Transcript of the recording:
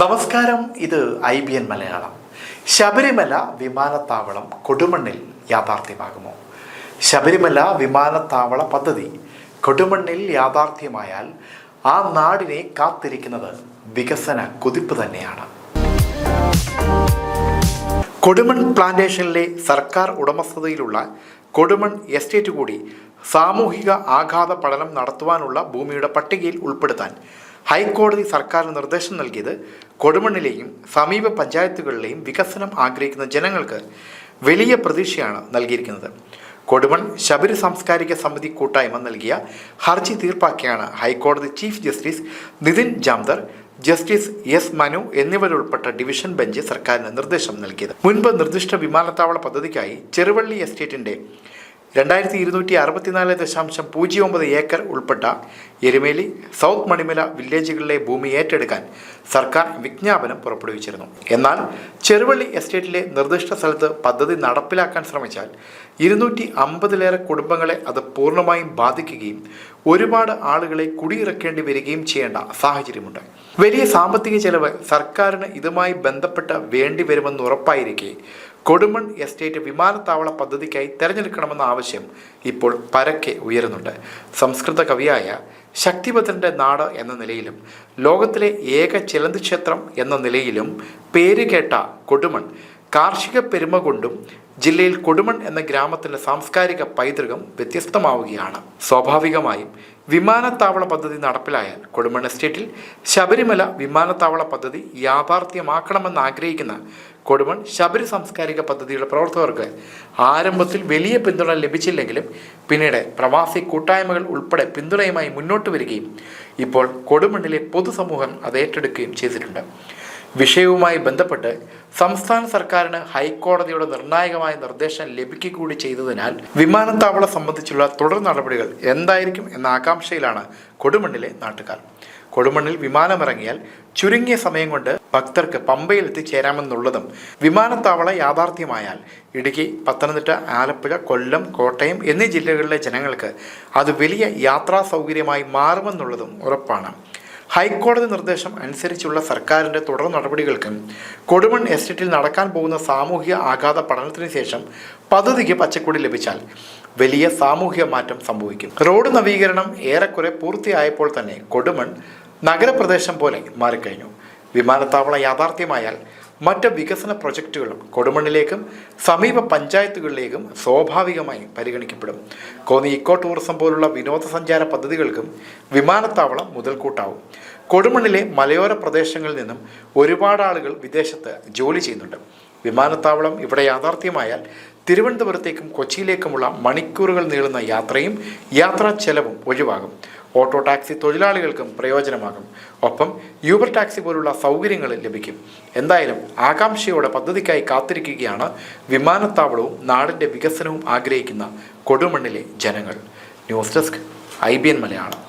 നമസ്കാരം ഇത് I B N Malayalam. Sabarimala വിമാനത്താവളം കൊടുമണ്ണിൽ യാഥാർത്ഥ്യമാകുമോ? ശബരിമല വിമാനത്താവള പദ്ധതി കൊടുമണ്ണിൽ യാഥാർത്ഥ്യമായാൽ ആ നാടിനെ കാത്തിരിക്കുന്നത് വികസന കുതിപ്പ് തന്നെയാണ്. കൊടുമൺ പ്ലാന്റേഷനിലെ സർക്കാർ ഉടമസ്ഥതയിലുള്ള കൊടുമൺ എസ്റ്റേറ്റ് കൂടി സാമൂഹിക ആഘാത പഠനം നടത്തുവാനുള്ള ഭൂമിയുടെ പട്ടികയിൽ ഉൾപ്പെടുത്താൻ ഹൈക്കോടതി സർക്കാർ നിർദ്ദേശം നൽകിയത് കൊടുമണ്ണിലെയും സമീപ പഞ്ചായത്തുകളിലെയും വികസനം ആഗ്രഹിക്കുന്ന ജനങ്ങൾക്ക് വലിയ പ്രതീക്ഷയാണ് നൽകിയിരിക്കുന്നത്. കൊടുമൺ ശബരി സാംസ്കാരിക സമിതി കൂട്ടായ്മ നൽകിയ ഹർജി തീർപ്പാക്കിയാണ് ഹൈക്കോടതി chief justice Nitin Jamdar justice S Manu എന്നിവരുൾപ്പെട്ട division bench സർക്കാരിന് നിർദ്ദേശം നൽകിയത്. മുൻപ് നിർദ്ദിഷ്ട വിമാനത്താവള പദ്ധതിക്കായി ചെറുവള്ളി എസ്റ്റേറ്റിന്റെ രണ്ടായിരത്തി ഇരുന്നൂറ്റി അറുപത്തിനാല് ദശാംശം പൂജ്യം ഒമ്പത് ഏക്കർ ഉൾപ്പെട്ട എരുമേലി സൗത്ത് മണിമല വില്ലേജുകളിലെ ഭൂമി ഏറ്റെടുക്കാൻ സർക്കാർ വിജ്ഞാപനം പുറപ്പെടുവിച്ചിരുന്നു. എന്നാൽ ചെറുവള്ളി എസ്റ്റേറ്റിലെ നിർദ്ദിഷ്ട സ്ഥലത്ത് പദ്ധതി നടപ്പിലാക്കാൻ ശ്രമിച്ചാൽ ഇരുന്നൂറ്റി അമ്പതിലേറെ കുടുംബങ്ങളെ അത് പൂർണമായും ബാധിക്കുകയും ഒരുപാട് ആളുകളെ കുടിയിറക്കേണ്ടി വരികയും ചെയ്യേണ്ട സാഹചര്യമുണ്ട്. വലിയ സാമ്പത്തിക ചെലവ് സർക്കാരിന് ഇതുമായി ബന്ധപ്പെട്ട് വേണ്ടിവരുമെന്ന് ഉറപ്പായിരിക്കെ കൊടുമൺ എസ്റ്റേറ്റ് വിമാനത്താവള പദ്ധതിക്കായി തെരഞ്ഞെടുക്കണമെന്ന ആവശ്യം ഇപ്പോൾ പരക്കെ ഉയരുന്നുണ്ട്. സംസ്കൃത കവിയായ ശക്തിഭദ്രന്റെ നാട് എന്ന നിലയിലും ലോകത്തിലെ ഏക ചിലന്തി ക്ഷേത്രം എന്ന നിലയിലും പേരുകേട്ട കൊടുമൺ കാർഷിക പെരുമ കൊണ്ടും ജില്ലയിൽ കൊടുമൺ എന്ന ഗ്രാമത്തിന്റെ സാംസ്കാരിക പൈതൃകം വ്യത്യസ്തമാവുകയാണ്. സ്വാഭാവികമായും വിമാനത്താവള പദ്ധതി നടപ്പിലായാൽ കൊടുമൺ എസ്റ്റേറ്റിൽ ശബരിമല വിമാനത്താവള പദ്ധതി യാഥാർത്ഥ്യമാക്കണമെന്ന് ആഗ്രഹിക്കുന്ന കൊടുമൺ ശബരി സാംസ്കാരിക പദ്ധതിയുടെ പ്രവർത്തകർക്ക് ആരംഭത്തിൽ വലിയ പിന്തുണ ലഭിച്ചില്ലെങ്കിലും പിന്നീട് പ്രവാസി കൂട്ടായ്മകൾ ഉൾപ്പെടെ പിന്തുണയുമായി മുന്നോട്ട് വരികയും ഇപ്പോൾ കൊടുമണ്ണിലെ പൊതുസമൂഹം അത് ഏറ്റെടുക്കുകയും ചെയ്തിട്ടുണ്ട്. വിഷയവുമായി ബന്ധപ്പെട്ട് സംസ്ഥാന സർക്കാരിന് ഹൈക്കോടതിയുടെ നിർണായകമായ നിർദ്ദേശം ലഭിക്കുകൂടി ചെയ്തതിനാൽ വിമാനത്താവളം സംബന്ധിച്ചുള്ള തുടർ നടപടികൾ എന്തായിരിക്കും എന്ന ആകാംക്ഷയിലാണ് കൊടുമണ്ണിലെ നാട്ടുകാർ. കൊടുമണ്ണിൽ വിമാനമിറങ്ങിയാൽ ചുരുങ്ങിയ സമയം കൊണ്ട് ഭക്തർക്ക് പമ്പയിൽ എത്തിച്ചേരാമെന്നുള്ളതും വിമാനത്താവള യാഥാർത്ഥ്യമായാൽ ഇടുക്കി പത്തനംതിട്ട ആലപ്പുഴ കൊല്ലം കോട്ടയം എന്നീ ജില്ലകളിലെ ജനങ്ങൾക്ക് അത് വലിയ യാത്രാ സൗകര്യമായി മാറുമെന്നുള്ളതും ഉറപ്പാണ്. ഹൈക്കോടതി നിർദ്ദേശം അനുസരിച്ചുള്ള സർക്കാരിന്റെ തുടർ നടപടികൾക്കും കൊടുമൺ എസ്റ്റേറ്റിൽ നടക്കാൻ പോകുന്ന സാമൂഹിക ആഘാത പഠനത്തിന് ശേഷം പദ്ധതിക്ക് പച്ചക്കൊടി ലഭിച്ചാൽ വലിയ സാമൂഹിക മാറ്റം സംഭവിക്കും. റോഡ് നവീകരണം ഏറെക്കുറെ പൂർത്തിയായപ്പോൾ തന്നെ കൊടുമൺ നഗരപ്രദേശം പോലെ മാറിക്കഴിഞ്ഞു. വിമാനത്താവള യാഥാർത്ഥ്യമായാൽ മറ്റ് വികസന പ്രൊജക്റ്റുകളും കൊടുമണ്ണിലേക്കും സമീപ പഞ്ചായത്തുകളിലേക്കും സ്വാഭാവികമായി പരിഗണിക്കപ്പെടും. കോന്നി ഇക്കോ ടൂറിസം പോലുള്ള വിനോദസഞ്ചാര പദ്ധതികൾക്കും വിമാനത്താവളം മുതൽക്കൂട്ടാവും. കൊടുമണ്ണിലെ മലയോര പ്രദേശങ്ങളിൽ നിന്നും ഒരുപാട് ആളുകൾ വിദേശത്ത് ജോലി ചെയ്യുന്നുണ്ട്. വിമാനത്താവളം ഇവിടെ യാഥാർത്ഥ്യമായാൽ തിരുവനന്തപുരത്തേക്കും കൊച്ചിയിലേക്കുമുള്ള മണിക്കൂറുകൾ നീളുന്ന യാത്രയും യാത്രാ ചെലവും ഒഴിവാകും. ഓട്ടോ ടാക്സി തൊഴിലാളികൾക്കും പ്രയോജനമാകും. ഒപ്പം യൂബർ ടാക്സി പോലുള്ള സൗകര്യങ്ങൾ ലഭിക്കും. എന്തായാലും ആകാംക്ഷയോടെ പദ്ധതിക്കായി കാത്തിരിക്കുകയാണ് വിമാനത്താവളവും നാടിന്റെ വികസനവും ആഗ്രഹിക്കുന്ന കൊടുമണ്ണിലെ ജനങ്ങൾ. News desk I B N Malayalam.